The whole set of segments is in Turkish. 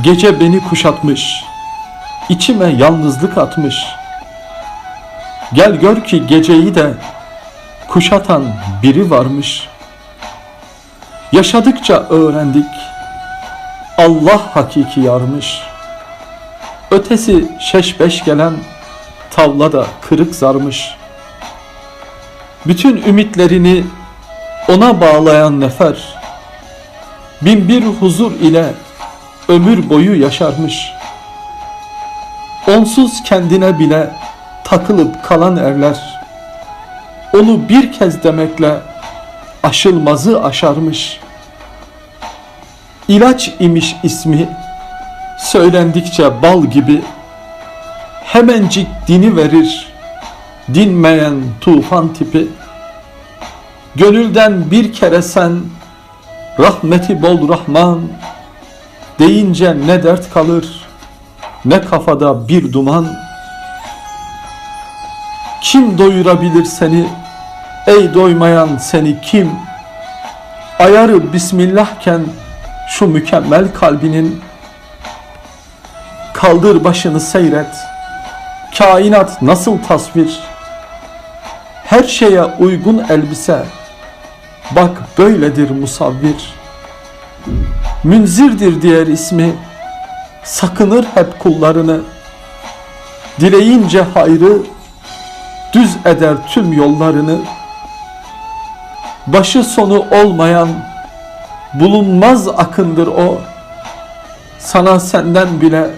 Gece beni kuşatmış, içime yalnızlık atmış. Gel gör ki geceyi de kuşatan biri varmış. Yaşadıkça öğrendik, Allah hakiki yarmış. Ötesi şeş beş gelen tavlada kırık zarmış. Bütün ümitlerini ona bağlayan nefer, bin bir huzur ile ömür boyu yaşarmış. Onsuz kendine bile takılıp kalan erler, onu bir kez demekle aşılmazı aşarmış. İlaç imiş ismi, söylendikçe bal gibi, hemencik dini verir, dinmeyen tufan tipi. Gönülden bir kere sen, rahmeti bol Rahman, deyince ne dert kalır, ne kafada bir duman. Kim doyurabilir seni, ey doymayan seni kim? Ayarı Bismillahken şu mükemmel kalbinin, kaldır başını seyret, kainat nasıl tasvir, her şeye uygun elbise, bak böyledir musavvir. Münzirdir diğer ismi, sakınır hep kullarını, dileyince hayrı, düz eder tüm yollarını, başı sonu olmayan, bulunmaz akındır o, sana senden bile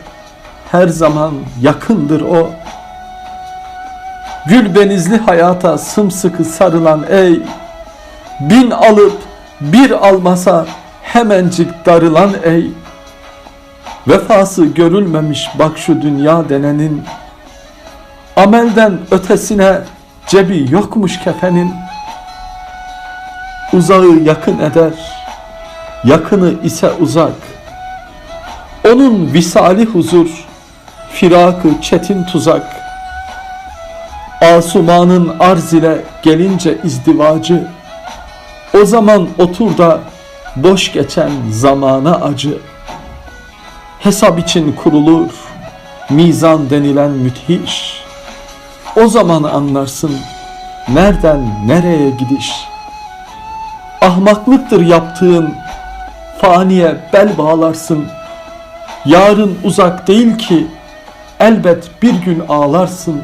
her zaman yakındır o. Gül benizli hayata sımsıkı sarılan ey, bin alıp bir almasa hemencik darılan ey, vefası görülmemiş bak şu dünya denenin, amelden ötesine cebi yokmuş kefenin, uzağı yakın eder, yakını ise uzak, onun visali huzur, firakı çetin tuzak, Asumanın arz ile gelince izdivacı, o zaman otur da boş geçen zamana acı. Hesap için kurulur mizan denilen müthiş. O zaman anlarsın nereden nereye gidiş. Ahmaklıktır yaptığın faniye bel bağlarsın. Yarın uzak değil ki elbet bir gün ağlarsın.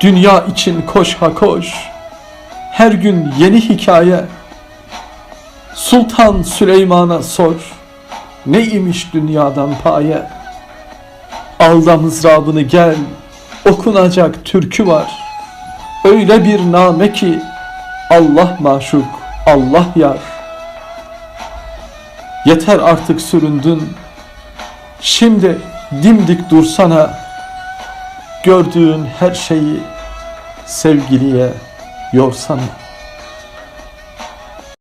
Dünya için koş ha koş. Her gün yeni hikaye. Sultan Süleyman'a sor. Ne imiş dünyadan paye? Alda mızrabını gel. Okunacak türkü var. Öyle bir name ki Allah maşuk, Allah yar. Yeter artık süründün. Şimdi dimdik dursana. Gördüğün her şeyi sevgiliye yorsana.